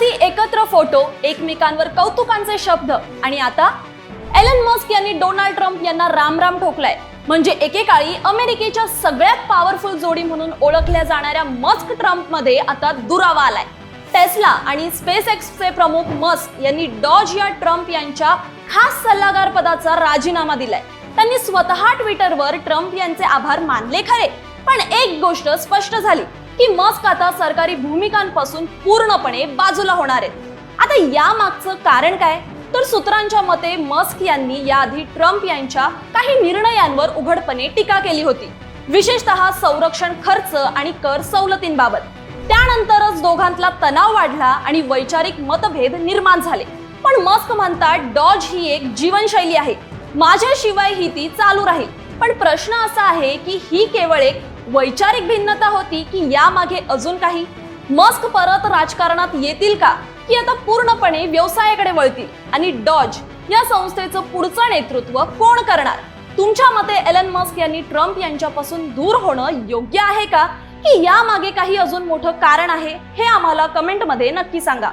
कधी एकत्र फोटो एकमेकांवर कौतुकांचे शब्द. आणि आता एलन मस्क यांनी डोनाल्ड ट्रम्प यांना रामराम ठोकलाय. म्हणजे एकेकाळी अमेरिकेच्या सगळ्यात पॉवरफुल जोडी म्हणून ओळखल्या जाणाऱ्या मस्क ट्रम्पमध्ये आता दुरावा आलाय. टेस्ला आणि स्पेस एक्सचे प्रमुख मस्क यांनी डॉज या ट्रम्प यांच्या खास सल्लागार पदाचा राजीनामा दिलाय. त्यांनी स्वतः ट्विटरवर ट्रम्प यांचे आभार मानले खरे. पण एक गोष्ट स्पष्ट झाली. की मस्क आता सरकारी भूमिकांपासून पूर्णपणे बाजूला होणार आहेत. आता या मागचं कारण काय? तर सूत्रांच्या मते मस्क यांनी याआधी ट्रम्प यांच्या काही निर्णयांवर उघडपणे टीका केली होती. विशेषतः संरक्षण खर्च आणि कर सवलतींबाबत. त्यानंतरच दोघांतला तणाव वाढला आणि वैचारिक मतभेद निर्माण झाले. पण मस्क म्हणतात डॉज ही एक जीवनशैली आहे. माझ्याशिवाय ही ती चालू राहील. पण प्रश्न असा आहे की ही केवळ एक वैचारिक भिन्नता होती की यामागे अजून काही? मस्क परत राजकारणात येतील का? की आता पूर्णपणे व्यवसायाकडे वळतील? आणि डॉज या संस्थेचं पुढचं नेतृत्व कोण करणार? तुमच्या मते एलन मस्क यांनी ट्रम्प यांच्यापासून दूर होणं योग्य आहे का? की यामागे काही अजून मोठं कारण आहे? हे आम्हाला कमेंटमध्ये नक्की सांगा.